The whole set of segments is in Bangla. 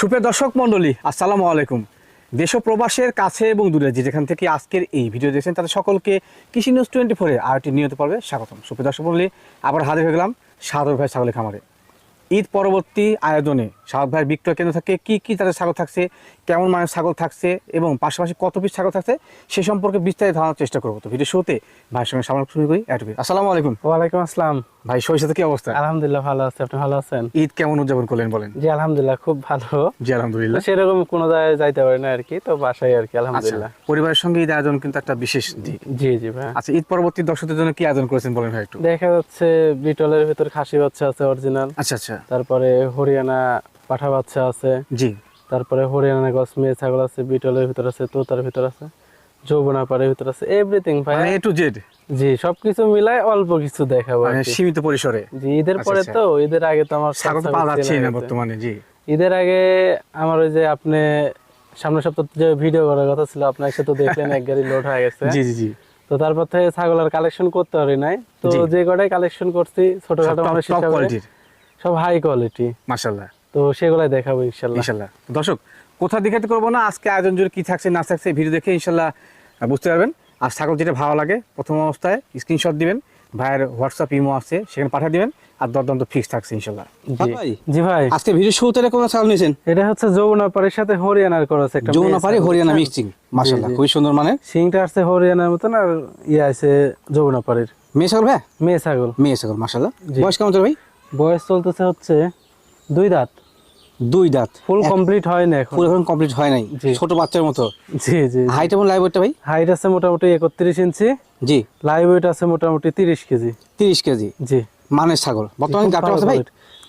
সুপ্রিয় দর্শক মণ্ডলী, আসসালামু আলাইকুম। দেশ প্রবাসের কাছে এবং দূরে যে যেখান থেকে আজকের এই ভিডিও দেখছেন, তাদের সকলকে কৃষি নিউজ টোয়েন্টি ফোরে আরটি নিয়ত পর্বে স্বাগতম। সুপ্রিয় দর্শক মণ্ডলী, আবার হাজির হয়ে গেলাম সাদর ভাই ছাগলের খামারে। ঈদ পরবর্তী আয়োজনে সাদর ভাইয়ের বিক্রয় কেন্দ্র থেকে কী কী তাদের ছাগল থাকছে, কেমন মানের ছাগল থাকছে এবং পাশাপাশি কত পিস ছাগল থাকছে, সে সম্পর্কে বিস্তারিত ধারণার চেষ্টা করব। তো ভিডিও শুরুতে ভাইয়ের সঙ্গে সামনে শুরু করি আসসালামু আলাইকুম। ওয়ালাইকুম আসসালাম। ভাই শরীর কি অবস্থা? আলহামদুলিল্লাহ ভালো আছে। আপনি ভালো আছেন? ঈদ কেমন উদযাপন করলেন বলেন? জি আলহামদুলিল্লাহ খুব ভালো। জি আলহামদুলিল্লাহ। সেরকম কোনো জায়গায় যাইতে পারি না আর কি তো বাসায় আর কি আচ্ছা আলহামদুলিল্লাহ পরিবারের সঙ্গে ঈদ আয়োজন কিন্তু একটা বিশেষ দিক। জি জি ভাই আচ্ছা ঈদ পরবর্তী দর্শকদের জন্য কি আয়োজন করেছেন বলেন ভাই একটু? দেখা যাচ্ছে বিটলের ভিতর খাসি বাচ্চা আছে অরিজিনাল আচ্ছা আচ্ছা। তারপরে হরিয়ানা পাঠা বাচ্চা আছে। জি। তারপরে হরিয়ানা গছ মেয়ে ছাগল আছে বিটলের ভিতর আছে তোতার ভিতর আছে যৌবনা পাড়ের ভিতর আছে এভরিথিং ভাই এ টু জেড জি সবকিছু মিলাই অল্প কিছু দেখাবো মানে। সীমিত পরিসরে। জি ঈদের আচ্ছা, পরে আচ্ছা। তো ঈদের আগে তো আমার ছাগল পাওয়া যাচ্ছে না বর্তমানে জি। ঈদের আগে আমার ওই যে আপনি সামনের সপ্তাহ যে ভিডিও করার কথা ছিল আপনার সাথে দেখলেন এক গাড়ি লোড হয়ে গেছে। জি জি জি। তো তারপর থেকে ছাগল আর কালেকশন করতে পারি নাই। তো যে কটাই কালেকশন করছি ছোটখাটো মানুষ সব হাই কোয়ালিটি মাশাআল্লাহ। তো সেগুলাই দেখাবো ইনশাল্লাহ ইনশাআল্লাহ। দর্শক কোথা দেখাতে করব না? আজকে আয়োজন জুড়ে কি থাকছে না থাকছে ভিডিও দেখে ইনশাআল্লাহ বুঝতে পারবেন। আর ছাগল যেটা ভালো লাগে প্রথম অবস্থায় স্ক্রিনশট দিবেন ভাইয়ের হোয়াটসঅ্যাপ ইমো আছে সেখানে পাঠিয়ে দিবেন আর দরদাম তো ফিক্স থাকছে ইনশাআল্লাহ জি। ভাই। আজকে ভিডিও শুরুতে কোন ছাগল নিয়েছেন? এটা হচ্ছে যৌবনা পাড়ির সাথে হরিয়ানার করেছে একটা যমুনা মেয়ে হরিয়ানা? মিক্সিং মাশাআল্লাহ। খুবই সুন্দর মানে? সিংটা আছে হরিয়ানার মতন আর ইয়ে আছে যৌবনা পাড়ির। মেয়ে ছাগল ভাই? মেয়ে ছাগল। মেয়ে ছাগল মাশাআল্লাহ। বয়স কেমন ভাই? বয়স চলতেছে হচ্ছে দুই দাঁত। দুই দাঁত। ফুল কমপ্লিট হয় না পুরো এখন কমপ্লিট হয় নাই। ছোট বাচ্চার মতো। জি জি হাইট এবং লাইভ ওয়েটটা ভাই? হাইট আছে মোটামুটি একত্রিশ ইঞ্চি। জি। লাইভ ওয়েট আছে মোটামুটি তিরিশ কেজি। তিরিশ কেজি। জি। মানের ছাগল। বর্তমানে গাবটা আছে ভাই?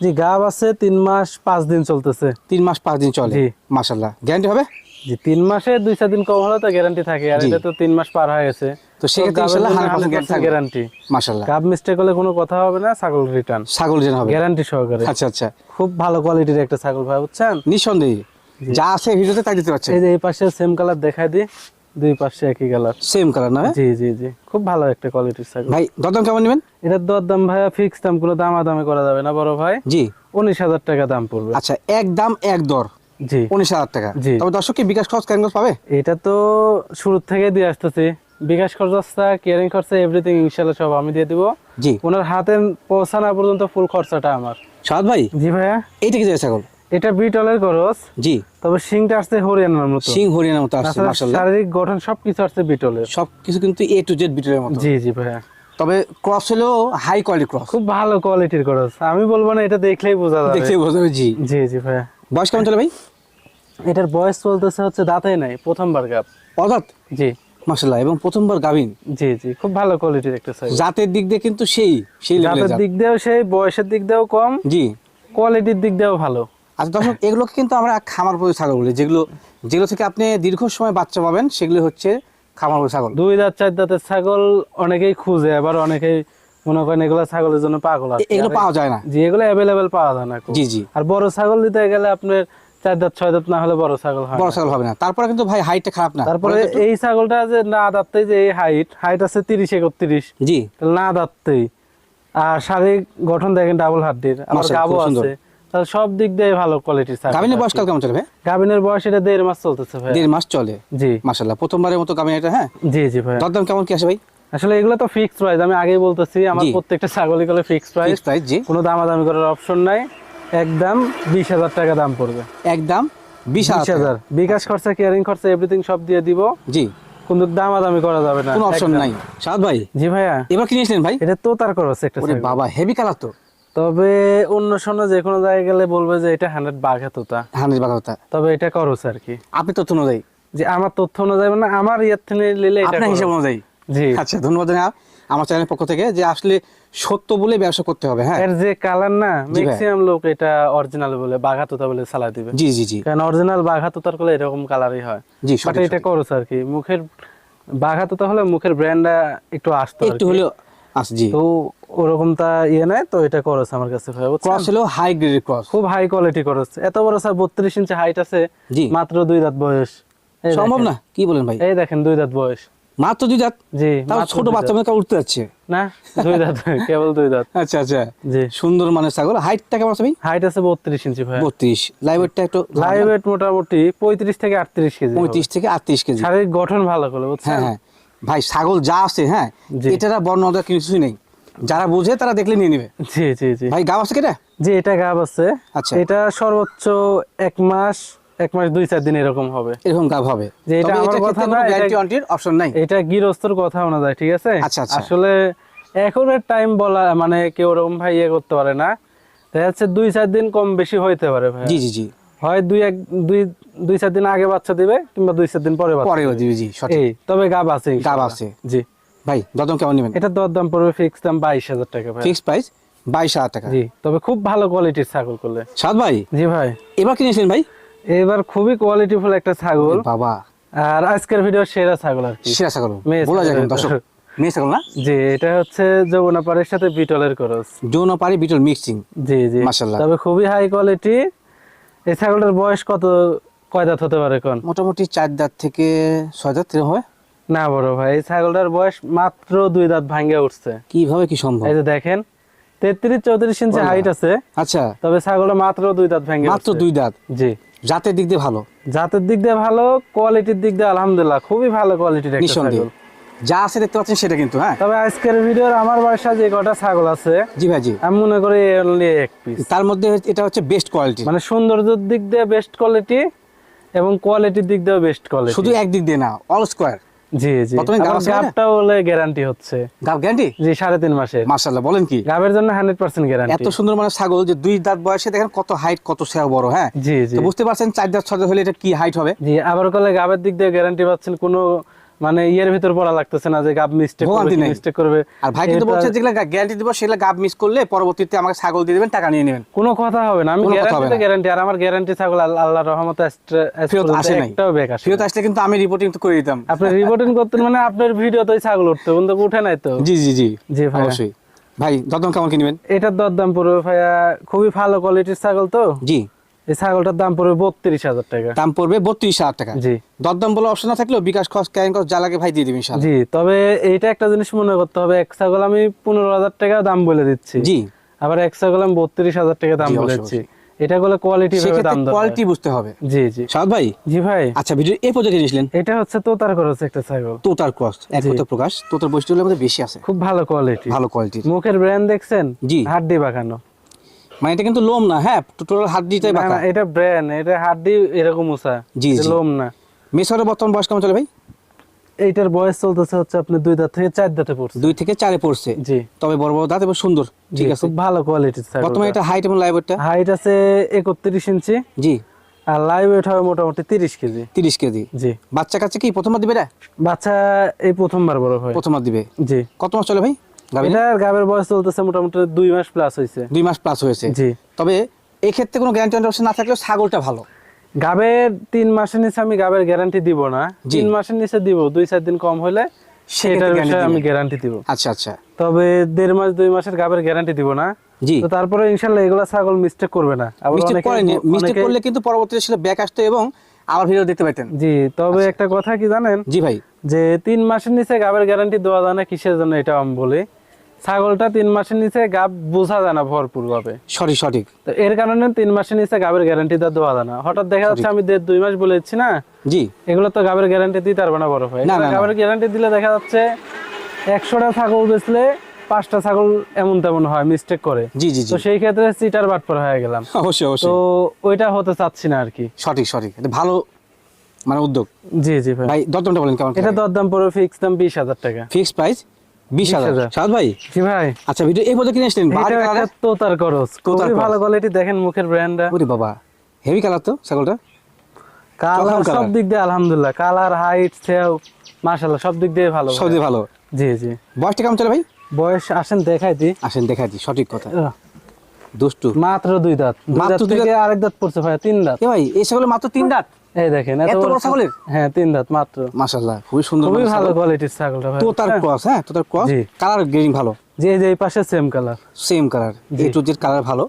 জি গাব আছে তিন মাস পাঁচ দিন চলতেছে। তিন মাস পাঁচ দিন চলে? জি। মাশাল্লাহ গ্যারান্টি হবে? জি তিন মাসে দুই চার দিন কম হলে তো গ্যারান্টি থাকে। আর এটা তো তিন মাস পার হয়ে গেছে। তো সেক্ষেত্রে ইনশাল্লাহ 100% guarantee থাকবে। গ্যারান্টি মাশাল্লাহ গাব মিস্টেক হলে কোনো কথা হবে না ছাগল রিটার্ন ছাগল যেন হবে। গ্যারান্টি সহকারে। আচ্ছা আচ্ছা। খুব ভালো কোয়ালিটির একটা ছাগল ভাই বুঝছেন? নিঃসন্দেহে। যা আছে ভিডিওতে তাই দিতে পারছে এই যে এই পাশে সেম কালার দিই দুই পাশে একই কালার সেম কালার না? জি জি জি। খুব ভালো একটা কোয়ালিটির ছাগল। ভাই দরদাম কেমন নেবেন? এটার দর দাম ভাইয়া ফিক্স দাম কোনো দামাদামি করা যাবে না বড় ভাই। জি। উনিশ হাজার টাকা দাম পড়বে। আচ্ছা এক দাম এক দর। জি। উনিশ হাজার টাকা। জি। তবে দর্শক কি বিকাশ খরচ কেন পাবে? এটা তো শুরু থেকে দিয়ে আসতেছি। বিকাশ খরচা কেয়ারিং খরচা এভরিথিং ইনশাল্লাহ সব আমি দিয়ে দিব। জি। ওনার হাতে পৌঁছানো পর্যন্ত ফুল খরচাটা আমার। সাদ ভাই জি ভাইয়া। এইটা কি যে ছাগল এটা বিটলের খরচ। জি। তবে সিংটা আসছে হরিয়ানার মতো। সিং হরিয়ানার মতো আসছে তাছাড়া মাশাল্লাহ শারীরিক গঠন সবকিছু আসছে বিটলের। সব কিছু কিন্তু এ টু জেড বিটের মতো। জি জি ভাইয়া। তবে ক্রস হলেও হাই কোয়ালিটি ক্রস। খুব ভালো কোয়ালিটির খরচ। আমি বলব না এটা দেখলেই বোঝা যাবে। দেখতে বোঝা যাবে জি। জি জি ভাইয়া। বয়স কেমন চলে ভাই? এটার বয়স চলতেছে হচ্ছে দাঁতে নাই প্রথমবার গাপ অদাত জি। মাশাল্লাহ এবং প্রথমবার গাভিন। জি জি খুব ভালো কোয়ালিটির একটা সাইজ জাতের দিক দিয়ে কিন্তু সেই সেই জাতের দিক দিয়েও সেই বয়সের দিক দিয়েও কম। জি। কোয়ালিটির দিক দিয়েও ভালো। আচ্ছা দর্শক এগুলোকে কিন্তু আমরা খামার পদ্ধতি ছাগল বলি যেগুলো যেগুলো থেকে আপনি দীর্ঘ সময় বাচ্চা পাবেন সেগুলো হচ্ছে খামার পদ্ধতি ছাগল। দুই দাঁত চার দাঁতের ছাগল অনেকেই খুঁজে আবার অনেকেই মনে করেন এগুলো ছাগলের জন্য পাগল আছে। এগুলো পাওয়া যায় না। জি এগুলো অ্যাভেলেবেল পাওয়া যায় না জি জি। আর বড় ছাগল দিতে গেলে আপনার চার দাঁত ছয় দাঁত না হলে বড় ছাগল হয় বড় ছাগল হবে না। তারপরে কিন্তু ভাই হাইটটা খারাপ না। তারপরে? এই ছাগলটা যে না দাঁততেই যে এই হাইট হাইট আছে তিরিশ একত্রিশ। জি। না দাঁততেই। আর শারীরিক গঠন দেখেন ডাবল হাড্ডির আমার গাবো আছে। তাহলে সব দিক দিয়ে ভালো কোয়ালিটির ছাগল গাভিনের বয়স কেমন চলে ভাই? গাভিনের বয়স এটা দেড় মাস চলতেছে ভাই। দেড় মাস চলে? জি। মাশাল্লাহ প্রথমবারের মতো গাভিন এটা হ্যাঁ? জি জি ভাই। দরদাম কেমন কি আসে ভাই? আসলে এগুলো তো ফিক্সড প্রাইস আমি আগেই বলতেছি আমার প্রত্যেকটা ছাগলই গেলে ফিক্সড প্রাইস প্রাইস জি। কোনো দামাদামি করার অপশন নাই। একদম বিশ হাজার টাকা দাম পড়বে। একদম বিশ হাজার বিকাশ খরচা কেয়ারিং খরচা এভরিথিং সব দিয়ে দিব। জি। কিন্তু দামাদামি করা যাবে না। কোনো অপশন নাই। সাদ ভাই জি ভাইয়া। এবার কি নিয়েছিলেন ভাই? এটা তো তার খরচ একটা বাবা হেভি কালার তো। তবে অন্য সন্য যে কোনো জায়গায় গেলে বলবে যে এটা হান্ড্রেড বাঘা তোতা। হানির বাঘা তবে এটা খরচ আর কি। আপনি তথ্য অনুযায়ী। যে আমার তথ্য অনুযায়ী মানে আমার ইয়ার থেকে নিলে এটা আপনার হিসাব অনুযায়ী। জি। আচ্ছা ধন্যবাদ আমার চ্যানেলের পক্ষ থেকে যে আসলে সত্য বলে ব্যবসা করতে হবে হ্যাঁ। এর যে কালার না ম্যাক্সিমাম লোক এটা অরিজিনাল বলে বাঘা তোতা বলে চালা দিবে। জি জি জি। কারণ অরিজিনাল বাঘা তোতার করলে এরকম কালারই হয়। জি সঠিক এটা করছ আর কি মুখের বাঘা তোতা হলে মুখের ব্র্যান্ডটা একটু আসতো একটু। হলেও আচ্ছা জি। তো ওরকম তা ইয়ে নাই তো এটা করছ আমার কাছে ভাই? ক্রস হলেও হাই গ্রেডের ক্রস খুব হাই কোয়ালিটি করছ এত বড় স্যার বত্রিশ ইঞ্চি হাইট আছে মাত্র দুই দাঁত বয়স। সম্ভব না? কি বলেন ভাই? এই দেখেন দুই দাঁত বয়স। মাত্র দুই দাঁত? জি তাও ছোট বাচ্চা। মনে উঠতে যাচ্ছে। না দুই দাঁত কেবল দুই দাঁত। আচ্ছা আচ্ছা। জি। সুন্দর মানের ছাগল। হাইটটা কেমন আছে ভাই? হাইট আছে বত্রিশ ইঞ্চি ভাই বত্রিশ। লাইভেরটা একটু লাইভ ওয়েট মোটামুটি পঁয়ত্রিশ থেকে আটত্রিশ কেজি হবে। পঁয়ত্রিশ থেকে আটত্রিশ কেজি। শারীরিক গঠন ভালো করে বুঝছেন? হ্যাঁ হ্যাঁ। ভাই ছাগল যা আছে হ্যাঁ। এটারা বর্ণনা কিছুই নেই। যারা বোঝে তারা দেখলে নিয়ে নেবে। জি জি জি। ভাই গাব আছে কেটা জি এটা গাব আছে। আচ্ছা। এটা সর্বোচ্চ এক মাস এক মাস দুই চার দিন এরকম হবে। এরকম গাব হবে। যে এটা আমার কথা না, গ্যারান্টি ওয়ারেন্টির অপশন নাই। এটা গৃহস্থর কথা শোনা যায় ঠিক আছে? আচ্ছা, আচ্ছা। আসলে এখনের টাইম বলা মানে কেউ ওরকম ভাই ইয়ে করতে পারে না। দেখা যাচ্ছে দুই চার দিন কম বেশি হইতে পারে ভাই জি জি জি। হয় দুই এক দুই দুই চার দিন আগে বাচ্চা দিবে কিংবা দুই চার দিন পরে পরেও দিবি। জি সঠিক। তবে গাব আছে গাব আছে। জি। ভাই দদম কেমন নেবেন? এটা দর দাম পড়বে ফিক্স দাম বাইশ হাজার টাকা ভাই ফিক্স প্রাইস বাইশ হাজার টাকা। জি তবে খুব ভালো কোয়ালিটির ছাগল করলে। সাদ ভাই জি ভাই। এবার কিনেছেন ভাই? এবার খুবই কোয়ালিটিফুল একটা ছাগল। বাবা। আর আজকের ভিডিও সেরা ছাগল আর কি। সেরা ছাগল। বলা যায় দর্শক। মেয়ে ছাগল না? জি এটা হচ্ছে সাথে বিটলের পারি বিটল মিক্সিং জি জি। মাশাআল্লাহ। তবে খুবই হাই কোয়ালিটি এই ছাগলটার বয়স কত কয় দাঁত হতে পারে কোন মোটামুটি চার দাঁত থেকে ছয় দাঁত হবে না বড় ভাই এই ছাগলটার বয়স মাত্র দুই দাঁত ভাঙ্গে উঠছে। কীভাবে কি সম্ভব? এই যে দেখেন তেত্রিশ চৌত্রিশ ইঞ্চি হাইট আছে। আচ্ছা। তবে ছাগলটা মাত্র দুই দাঁত ভাঙ্গে মাত্র দুই দাঁত। জি। জাতের দিক দিয়ে ভালো? জাতের দিক দিয়ে ভালো কোয়ালিটির দিক দিয়ে আলহামদুলিল্লাহ খুবই ভালো কোয়ালিটির একটা নিঃসন্দেহে ছাগল। যা আছে দেখতে পাচ্ছেন সেটা কিন্তু হ্যাঁ? তবে আজকের ভিডিওর আমার বাসা যে কটা ছাগল আছে জি ভাই জি। আমি মনে করি অনলি এক পিস তার মধ্যে এটা হচ্ছে বেস্ট কোয়ালিটি মানে সৌন্দর্যের দিক দিয়ে বেস্ট কোয়ালিটি এবং কোয়ালিটির দিক দিয়েও বেস্ট কোয়ালিটি শুধু এক দিক দিয়ে না অল স্কোয়ার জি প্রথমে? গাবটা বলে গ্যারান্টি হচ্ছে। গাব গ্যারান্টি জি সাড়ে তিন মাসের। মার্শাল্লাহ বলেন কি? গাবের জন্য হান্ড্রেড পার্সেন্ট গ্যারান্টি এত সুন্দর মানে ছাগল যে দুই দাঁত বয়সে দেখেন কত হাইট কত বড় হ্যাঁ? জি জি। তো বুঝতে পারছেন চার দাঁত ছয় দাঁত হলে এটা কি হাইট হবে? জি আবার কলে গাবের দিক দিয়ে গ্যারান্টি পাচ্ছেন কোনো মানে ইয়ের ভিতর পড়া লাগতেছে না যে গাব মিস্টেক করবে মিস্টেক করবে। আর ভাই কিন্তু বলছে যেগুলো গ্যারান্টি দিব সেগুলো গাব মিস করলে পরবর্তীতে আমাকে ছাগল দিয়ে দেবেন টাকা নিয়ে নেবেন। কোনো কথা হবে না আমি গ্যারান্টি গ্যারান্টি আর আমার গ্যারান্টি ছাগল আল্লাহ আল্লাহর রহমতে আজ আসে নাই। একটাও ব্যাক আসে ফেরত আসলে কিন্তু আমি রিপোর্টিং তো করে দিতাম। আপনি রিপোর্টিং করতেন মানে আপনার ভিডিও তো ছাগল উঠতো কিন্তু উঠে নাই তো। জি জি জি জি ভাই অবশ্যই। ভাই দদম কেমন কিনবেন এটার দরদাম পড়বে ভাইয়া খুবই ভালো কোয়ালিটির ছাগল তো। জি। এই ছাগলটার দাম পড়বে বত্রিশ হাজার টাকা। দাম পড়বে বত্রিশ হাজার টাকা। জি। দরদাম বলে অপশন না থাকলেও বিকাশ খরচ ক্যারিং খরচ যা লাগে ভাই দিয়ে দিবেন জি তবে এইটা একটা জিনিস মনে করতে হবে এক ছাগল আমি পনেরো হাজার টাকা দাম বলে দিচ্ছি। জি। আবার এক ছাগল আমি বত্রিশ হাজার টাকা দাম বলে দিচ্ছি। এটা কোয়ালিটি দাম কোয়ালিটি বুঝতে হবে। জি জি। সাদ ভাই? জি ভাই। আচ্ছা ভিডিও এই পর্যন্ত কিনেছিলেন এটা হচ্ছে তোতার খরচ একটা ছাগল। তোতার ক্রস এক কথা প্রকাশ। তোতার বৈশিষ্ট্যের মধ্যে বেশি আছে। খুব ভালো কোয়ালিটি ভালো কোয়ালিটির মুখের ব্র্যান্ড দেখছেন? জি। হাড্ডি বাঁকানো। মানে এটা কিন্তু লোম না হ্যাঁ? টোটাল দিতে বাঁকা। না, এটা ব্র্যান্ড এটা হাড্ডি এরকম উঁচা জি, লোম না। মেসরের বর্তমান বয়স কেমন চলে ভাই? এইটার বয়স চলতেছে হচ্ছে আপনি দুই দাঁত থেকে চার দাঁতে পড়ছে। দুই থেকে চারে পড়ছে? জি। তবে বড় বড় দাঁত এবং সুন্দর ঠিক আছে? খুব ভালো কোয়ালিটির ছাগল বর্তমানে এটা হাইট এবং লাইভটা হাইট আছে একত্রিশ ইঞ্চি। জি। আর লাইভ ওয়েট হবে মোটামুটি তিরিশ কেজি। তিরিশ কেজি? জি। বাচ্চা কাচ্চা কি প্রথমবার দিবে এটা? বাচ্চা এই প্রথমবার বড় হয়। প্রথমবার দিবে? জি। কত মাস চলে ভাই? এটার গাবের বয়স চলতেছে মোটামুটি দুই মাস প্লাস হয়েছে দুই মাস প্লাস হয়েছে। জি। তবে এই কোনো গ্যারান্টি অপশন না থাকলেও ছাগলটা ভালো? গাবের তিন মাসের নিচে আমি গাবের গ্যারান্টি দিব না। তিন মাসের নিচে দিব দুই চার দিন কম হলে সেটার বিষয়ে আমি গ্যারান্টি দিব। আচ্ছা আচ্ছা। তবে দেড় মাস দুই মাসের গাবের গ্যারান্টি দিব না। জি। তো তারপরে এগুলা ছাগল মিস্টেক করবে না। আবার মিস্টেক করেনি। মিস্টেক করলে কিন্তু পরবর্তীতে সেটা ব্যাক আসতো এবং আবার ভিডিও দেখতে পাইতেন। জি তবে আচ্ছা। একটা কথা কি জানেন? জি ভাই। যে তিন মাসের নিচে গাবের গ্যারান্টি দেওয়া যায় না কিসের জন্য এটা আমি বলি। ছাগলটা তিন মাসের নিচে গাব বোঝা যায় না ভরপুর ভাবে সঠিক সঠিক। তো এর কারণে তিন মাসের নিচে গাবের গ্যারান্টিটা দেওয়া যায় না। হঠাৎ দেখা যাচ্ছে আমি দেড় দুই মাস বলে দিচ্ছি না জি। এগুলো তো গাবের গ্যারান্টি দিতে পারবে না বড় ভাই। গাবের গ্যারান্টি দিলে দেখা যাচ্ছে একশোটা ছাগল বেচলে পাঁচটা ছাগল এমন তেমন হয় মিস্টেক করে। জি জি জি। তো সেই ক্ষেত্রে চিটার বাটপার হয়ে গেলাম। অবশ্যই অবশ্যই। তো ওইটা হতে চাচ্ছি না আর কি। সঠিক সঠিক। এটা ভালো মানে উদ্যোগ। জি জি ভাই। ভাই দরদামটা বলেন কেমন এটা দরদাম পড়বে ফিক্স দাম বিশ হাজার টাকা। ফিক্স প্রাইস বিশ হাজার। সাদ ভাই? জি ভাই। আচ্ছা ভিডিও এই পর্যন্ত কিনে আসলেন? বাহারি এটা একটা কালার? তোতার খরচ। খুবই ভালো কোয়ালিটি দেখেন মুখের ব্র্যান্ডটা ওরে বাবা। হেভি কালার তো ছাগলটা? কালার সব দিক দিয়ে আলহামদুলিল্লাহ। কালার হাইট সেও মাশাআল্লাহ সব দিক দিয়ে ভালো। সব দিয়ে ভালো। জি জি। বয়সটা কেমন চলে ভাই? বয়স আসেন দেখাই দি। আসেন দি সঠিক কথা। দুষ্টু। মাত্র দুই দাঁত। মাত্র দুই থেকে আরেক দাঁত পড়ছে ভাই তিন দাঁত। ভাই এই ছাগলের মাত্র তিন দাঁত? এই দেখেন এত বড়? হ্যাঁ তিন দাঁত মাত্র। মাশাআল্লাহ খুবই সুন্দর খুবই ভালো কোয়ালিটির ছাগলটা ভাই। তো তার হ্যাঁ। ক্রস হ্যাঁ তো তার ক্রস কালার গ্রেডিং ভালো? জি যে এই পাশে সেম কালার সেম কালার এই কালার ভালো।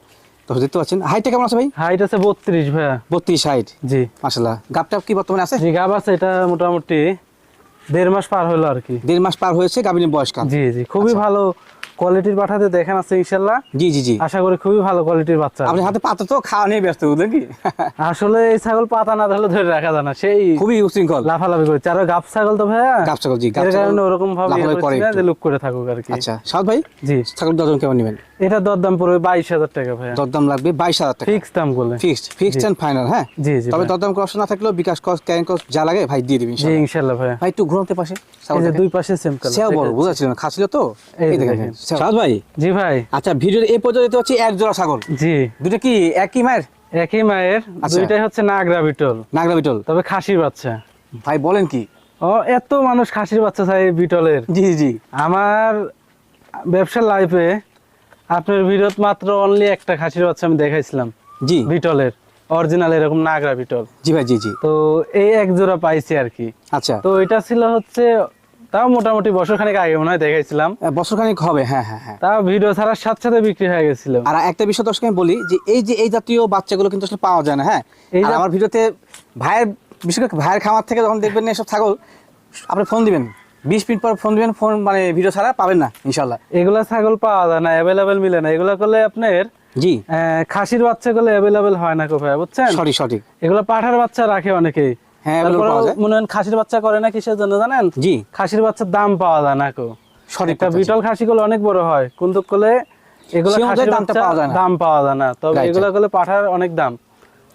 তো দেখতে পাচ্ছেন হাইটটা কেমন আছে ভাই? হাইট আছে বত্রিশ ভাইয়া। বত্রিশ হাইট জি। মাশাআল্লাহ। গাপটাপ কি বর্তমানে আছে? জি গাব আছে এটা মোটামুটি দেড় মাস পার হলো আর কি। দেড় মাস পার হয়েছে গাভিনীর বয়স জি জি খুবই আচ্ছা। ভালো কোয়ালিটির পাঠাতে দেখেন আছে ইনশাল্লাহ। জি জি জি। আশা করি খুবই ভালো কোয়ালিটির বাচ্চা আপনি হাতে পাতা তো খাওয়া নিয়ে ব্যস্ত বুঝলেন কি আসলে এই ছাগল পাতা না ধরলে ধরে রাখা যায় না সেই খুবই উশৃঙ্খল লাফালাফি আর ওই গাব ছাগল তো ভাইয়া? গাব ছাগল, জি, গাব এর ছাগল। কারণে ওরকম ভাবে ইয়ে যে লুক করে থাকুক আর কি। আচ্ছা সাদ ভাই জি। ছাগল দরদাম কেমন নেবেন? এটা দরদাম পড়বে বাইশ হাজার টাকা ভাইয়া। দরদাম লাগবে বাইশ হাজার টাকা। ফিক্স দাম করলে ফিক্সড ফিক্সড এন্ড ফাইনাল হ্যাঁ? জি জি তবে ভাই। দরদাম কষ্ট না থাকলেও বিকাশ কস্ট ক্যারিং কস্ট যা লাগে ভাই দিয়ে দিবেন জি ইনশাল্লাহ। ভাইয়া। ভাই একটু ঘুরতে পাশে এই যে দুই পাশে সেম কালার সেও বড় কালার বুঝাচ্ছিল না খাচ্ছিল তো? এই দেখেন। সাদ ভাই? জি ভাই। আচ্ছা ভিডিওর এই পর্যন্ত দেখতে এক জোড়া ছাগল। জি। দুটো কি একই মায়ের? একই মায়ের। দুইটাই হচ্ছে নাগরা বিটল। নাগরা বিটল। তবে খাসির বাচ্চা। ভাই বলেন কি? ও এত মানুষ খাসির বাচ্চা চাই বিটলের। জি জি আমার ব্যবসার লাইফে আপনার ভিডিওত মাত্র অনলি একটা খাসির বাচ্চা আমি দেখাইছিলাম। জি। বিটলের অরিজিনাল এরকম নাগরা বিটল। জি ভাই জি জি। তো এই এক জোড়া পাইছি আর কি। আচ্ছা। তো এটা ছিল হচ্ছে তাও মোটামুটি বছর খানিক আগে মনে হয় দেখাইছিলাম। বছর খানিক হবে হ্যাঁ হ্যাঁ হ্যাঁ। তাও ভিডিও ছাড়ার সাথে সাথে বিক্রি হয়ে গেছিল। আর একটা বিষয় দর্শক আমি বলি যে এই যে এই জাতীয় বাচ্চাগুলো কিন্তু আসলে পাওয়া যায় না হ্যাঁ? আমার ভিডিওতে ভাইয়ের বিশেষ করে ভাইয়ের খামার থেকে যখন দেখবেন না এসব ছাগল আপনি ফোন দিবেন। বিশ মিনিট পর ফোন দিবেন ফোন মানে ভিডিও ছাড়া পাবেন না ইনশাল্লাহ এগুলা ছাগল পাওয়া যায় না অ্যাভেলেবেল মিলে না। এগুলা করলে আপনার জি। খাসির বাচ্চা গুলো অ্যাভেলেবেল হয় না কো ভাই বুঝছেন? সঠিক সঠিক। এগুলো পাঠার বাচ্চা রাখে অনেকেই। হ্যাঁ। মনে হয় খাসির বাচ্চা করে না কিসের জন্য জানেন? জি। খাসির বাচ্চার দাম পাওয়া যায় না কো। একটা বিটল খাসি গুলো অনেক বড় হয় কিন্তু করলে এগুলো দামটা পাওয়া যায় না। দাম পাওয়া যায় না। তবে এগুলো করলে পাঠার অনেক দাম।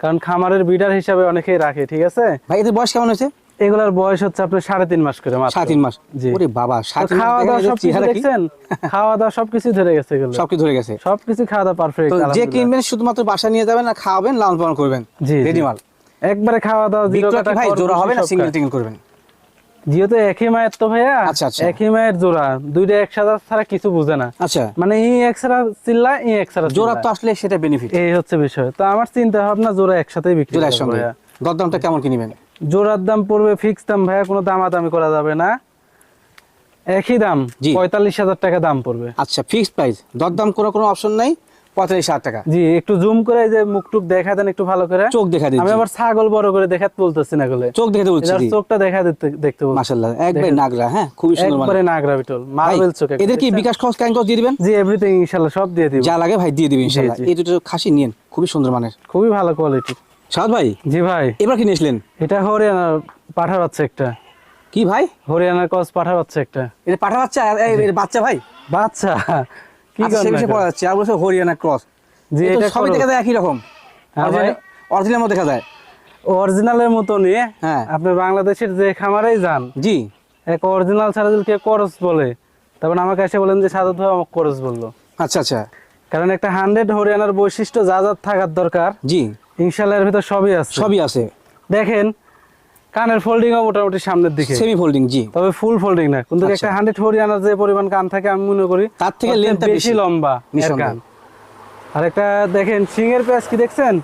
কারণ খামারের বিডার হিসাবে অনেকেই রাখে ঠিক আছে? ভাই এদের বয়স কেমন হয়েছে? এগুলার বয়স হচ্ছে আপনার সাড়ে তিন মাস করে সাড়ে তিন মাস। ওরে বাবা খাওয়া দাওয়া এদের সবকিছু দেখছেন? খাওয়া দাওয়া সবকিছু ধরে গেছে এগুলো। সবকিছু ধরে গেছে। সবকিছু খাওয়া দাওয়া পারফেক্ট যে কিনবেন শুধুমাত্র বাসা নিয়ে যাবেন আর খাওয়াবেন লালন পালন করবেন। জি, জি। একবারে খাওয়া দাওয়া জিরো কাটা ভাই জোড়া হবে না সিঙ্গেল। টিঙ্গেল করবেন? যেহেতু একই মায়ের তো ভাইয়া আচ্ছা, আচ্ছা। একই মায়ের জোড়া দুইটা একসাথে ছাড়া কিছু বুঝে না। আচ্ছা। মানে ই এক ছাড়া চিল্লা ই এক ছাড়া জোড়া তো আসলে সেটা বেনিফিট এই হচ্ছে বিষয়। তো আমার চিন্তা ভাবনা জোড়া একসাথেই বিক্রি জোড়ার করব সঙ্গে ভাইয়া। দরদামটা কেমন কিনবেন জোড়ার দাম পড়বে ফিক্স দাম ভাইয়া কোনো দামাদামি করা যাবে না। একই দাম পঁয়তাল্লিশ হাজার টাকা দাম পড়বে। আচ্ছা ফিক্সড প্রাইস দরদাম করার কোনো অপশন নাই? পঁয়তাল্লিশ হাজার টাকা। জি একটু জুম করে যে মুখ টুক দেখা দেন একটু ভালো করে। চোখ দেখা আমি আবার ছাগল বড় করে দেখাতে বলতেছি না গলে। চোখ দেখে বলছি চোখটা দেখা দিতে দেখতে বলছি। মাশাল্লাহ একবার নাগরা হ্যাঁ খুবই সুন্দর একবারে নাগরা বিটল ভাই, মার্বেল চোখ একটা, এদের কি বিকাশ খরচ ক্যান খরচ দিয়ে দিবেন? জি এভরিথিং ইনশাআল্লাহ সব দিয়ে দিব। যা লাগে ভাই দিয়ে দিবেন ইনশাল্লাহ এই দুটো খাসি নিয়েন খুবই সুন্দর মানের। খুবই ভালো কোয়ালিটি সাদ ভাই জি ভাই। এবার কি নিয়েছিলেন এটা হরিয়ানার পাঠা বাচ্চা একটা। কি ভাই? হরিয়ানার কস পাঠা বাচ্চা একটা। এটা পাঠা বাচ্চা ভাই? বাচ্চা। সে বিষয়ে পড়া যাচ্ছে। আর বলছে হরিয়ানা ক্রস জি এটা সবই দেখা যায় একই রকম। হ্যাঁ অরিজিনাল মতো দেখা যায়। অরিজিনালের মতনই হ্যাঁ। আপনি বাংলাদেশের যে খামারেই যান জি। এক অরিজিনাল ছাড়া যদি কেউ করস বলে তারপর আমাকে এসে বলেন যে সাদত ভাই আমাকে করস বলল। আচ্ছা আচ্ছা। কারণ একটা হান্ড্রেড হরিয়ানার বৈশিষ্ট্য যা যা থাকার দরকার জি। ইনশাল্লাহ এর ভিতর সবই আছে। সবই আছে। দেখেন কানের ফোল্ডিংও মোটামুটি সামনের দিকে। সেমি ফোল্ডিং জি। তবে ফুল ফোল্ডিং না। কিন্তু আচ্ছা। একটা হান্ড্রেড হরিয়ানার যে পরিমাণ কান থাকে আমি মনে করি তার থেকে ওর length টা বেশি। লম্বা এর কান। আর একটা দেখেন সিংয়ের পেঁয়াজ কি দেখছেন?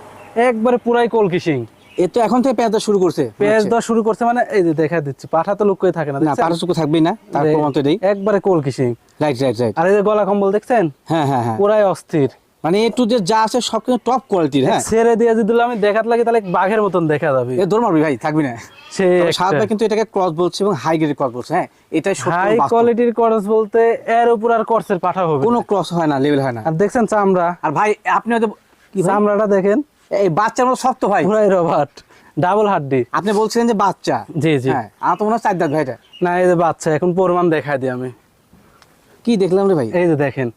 একবারে পুরাই কলকি সিং। এ তো এখন থেকে পেঁয়াজ শুরু করছে। পেঁয়াজ দেওয়া শুরু করছে মানে এই যে দেখা দিচ্ছে পাঠা তো লুকিয়ে থাকে না না দেখছেন? পারসুকু থাকবেই না তার প্রমাণ তো এটাই একবারে কলকি সিং। রাইট রাইট রাইট আর এই যে গলা কম্বল দেখছেন? হ্যাঁ হ্যাঁ হ্যাঁ। পুরাই অস্থির। মানে একটু যে যা আছে সব কিন্তু টপ কোয়ালিটির হ্যাঁ। ছেড়ে দিয়ে যদি আমি দেখাত লাগে তাহলে বাঘের মতন দেখা যাবে। এ দৌড় মারবি ভাই থাকবি না। সে তবে কিন্তু এটাকে ক্রস বলছে এবং হাই গ্রেড ক্রস বলছে হ্যাঁ। সত্য হাই কোয়ালিটির করস বলতে এর উপর আর করসের পাঠা হবে কোনো ক্রস হয় না লেভেল হয় না। আর দেখছেন চামড়া। আর ভাই আপনি হয়তো? চামড়াটা দেখেন। এই বাচ্চার মতো শক্ত ভাই। পুরাই রবার্ট ডাবল হাড্ডি। আপনি বলছিলেন যে বাচ্চা। জি জি। হ্যাঁ আমার তো মনে হয় চার দাঁত ভাই এটা। না এই যে বাচ্চা এখন প্রমাণ দেখাই দিই আমি। কি দেখলাম রে ভাই? এই যে দেখেন।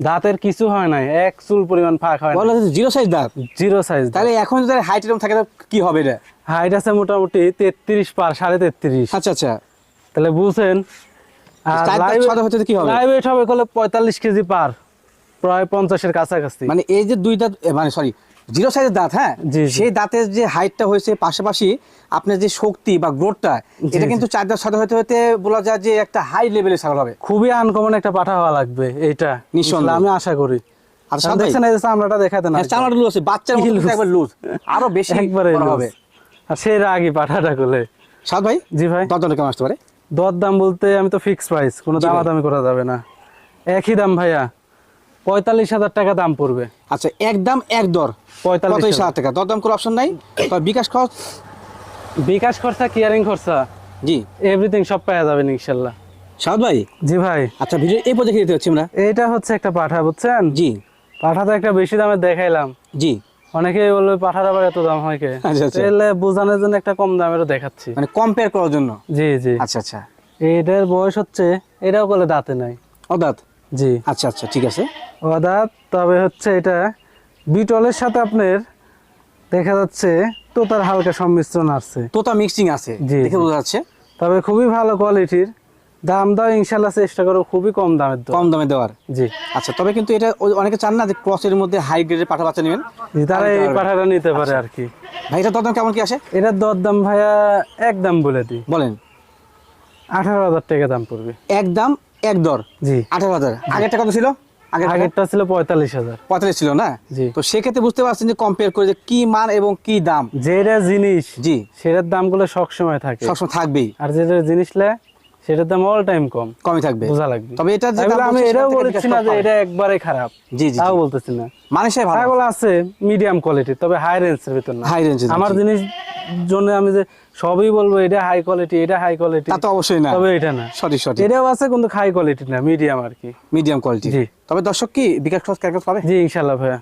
দাঁতের কিছু হয় নাই এক চুল পরিমাণ ফাঁক হয় বলো জিরো সাইজ দাঁত? জিরো সাইজ তাহলে এখন যদি হাইট এরকম থাকে কি হবে এটা? হাইট আছে মোটামুটি তেত্রিশ পার সাড়ে তেত্রিশ। আচ্ছা আচ্ছা। তাহলে বুঝছেন? কি হবে? লাইভ weight হবে পঁয়তাল্লিশ কেজি পার প্রায় পঞ্চাশের কাছাকাছি। মানে এই যে দুইটা দাঁত মানে সরি জিরো সাইজের দাঁত হ্যাঁ। সেই দাঁতের যে হাইটটা হয়েছে পাশাপাশি আপনার যে শক্তি বা গ্রোথটা এটা কিন্তু চার দাঁত সাথে হতে হতে বলা যায় যে একটা হাই লেভেলের ছাগল হবে। খুবই আনকমন একটা পাঠা হওয়া লাগবে এটা নিঃসন্দেহ। আমি আশা করি। আর আর দেখছেন এই চামড়াটা দেখাতে না হ্যাঁ, চামড়াটা লুজ আছে বাচ্চার মতো? একবার লুজ আরও বেশি একবারে হবে। আর সেই রাগি পাঠাটা করলে। সাদ ভাই? জি ভাই। দরদামটা কেমন আসতে পারে? দর দাম বলতে আমি তো ফিক্স প্রাইস কোনো। দামাদামি করা যাবে না। একই দাম ভাইয়া। পঁয়তাল্লিশ হাজার টাকা দাম পড়বে। আচ্ছা একদম এক দর। পঁয়তাল্লিশ হাজার। টাকা দরদাম করার অপশন নাই? তবে বিকাশ খরচ? বিকাশ খরচা কিয়ারিং খরচা। জি। এভরিথিং সব পাওয়া যাবেন ইনশাল্লাহ। সাদ ভাই? জি ভাই। আচ্ছা ভিডিও এই দিতে হচ্ছে আমরা। এইটা হচ্ছে একটা পাঠা বুঝছেন? জি। পাঠাটা একটা বেশি দামে দেখাইলাম। জি। অনেকেই বলবে পাঠার আবার এত দাম হয় কে? আচ্ছা, আচ্ছা। তাহলে বোঝানোর জন্য একটা কম দামেরও দেখাচ্ছি। মানে কম্পেয়ার করার জন্য? জি জি। আচ্ছা আচ্ছা। এটার বয়স হচ্ছে এটাও বলে দাঁতে নাই। অদাত? জি। আচ্ছা আচ্ছা ঠিক আছে। ও দাঁত তবে হচ্ছে এটা বিটলের সাথে আপনার দেখা যাচ্ছে তোতার হালকা সংমিশ্রণ আছে। তোতা মিক্সিং আছে জি, দেখে বোঝা যাচ্ছে। তবে খুবই ভালো কোয়ালিটির দাম দাও ইনশাল্লাহ চেষ্টা করো খুবই কম দাম কম দামে দেওয়ার। জি। আচ্ছা তবে কিন্তু এটা অনেকে চান না যে ক্রসের মধ্যে হাই গ্রেডের পাঠা বাচ্চা নেবেন। তারা এই পাঠাটা নিতে পারে আচ্ছা। আর কি ভাই এটা দরদাম কেমন কি আসে? এটার দরদাম ভাইয়া একদম বলে দিই। বলেন। আঠারো হাজার টাকা দাম পড়বে। এক দাম এক দর? জি। আঠারো হাজার। আগেরটা কত ছিল? আগের আগেরটা ছিল পঁয়তাল্লিশ হাজার। পঁয়তাল্লিশ ছিল না? তো সেক্ষেত্রে বুঝতে পারছেন যে কম্পেয়ার করে যে কি মান এবং কি দাম। যেটা জিনিস জি। সেটার দামগুলো সবসময় থাকে। সবসময় থাকবেই। আর যেটা জিনিস লে সেটার দাম অল টাইম কম। কমই থাকবে। বোঝা লাগবে। তবে এটা যে আমি এটাও বলছি না যে এটা একবারে খারাপ। জি জি তাও বলতেছি না। ভালো। ছাগল আছে মিডিয়াম কোয়ালিটি তবে হাই রেঞ্জের ভিতর না। হাই রেঞ্জ আমার জিনিস জন্য আমি যে সবই বলব এটা হাই কোয়ালিটি এটা হাই কোয়ালিটি তা তো অবশ্যই না। তবে এটা না। সঠিক সঠিক। এটাও আছে কিন্তু হাই কোয়ালিটি না মিডিয়াম আর কি। মিডিয়াম কোয়ালিটি জি। তবে দর্শক কি বিকাশ ক্যালকুলেট পাবে? জি ইনশাল্লাহ ভাইয়া।